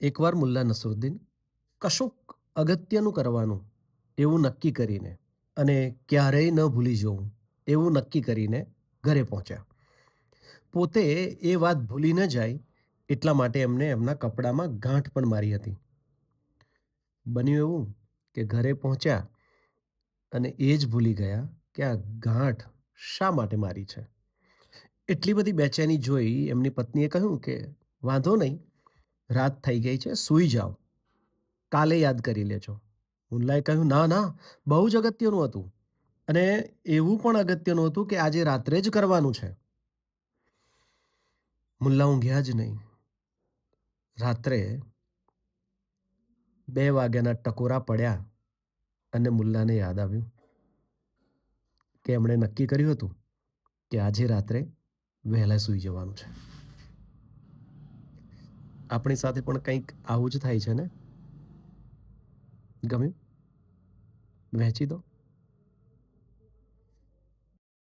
એકવાર મુલ્લા નસરુદ્દીન, કશુંક અગત્યનું કરવાનું, એવું નક્કી કરીને અને ક્યારેય ન ભૂલી જવું, એવું નક્કી કરીને ઘરે પહોંચ્યા. પોતે એ વાત ભૂલી ન જાય, એટલા માટે એમને એમના કપડામાં ગાંઠ પણ મારી હતી. બન્યું એવું કે ઘરે પહોંચ્યા અને એ જ ભૂલી ગયા કે આ ગાંઠ શા માટે મારી છે. એટલી બધી બેચેની જોઈ એમની પત્નીએ કહ્યું કે, વાંધો નહીં રાત થઈ ગઈ છે, સૂઈ જાઓ. કાલે યાદ કરી લેજો. મુલ્લાએ કહ્યું, ના ના, બહુ જ અગત્યનું હતું. અને એવું પણ અગત્યનું હતું કે આજે રાત્રે જ કરવાનું છે. મુલ્લા ઊંઘ્યા જ નહીં. રાત્રે બે વાગ્યાના ટકોરા પડ્યા અને મુલ્લાને યાદ આવ્યું કે એમણે નક્કી કર્યું હતું કે આજે રાત્રે વહેલા સૂઈ જવાનું છે. આપણી સાથે પણ કંઈક આવું જ થાય છે ને? ગમ્યું? વહેંચી દો.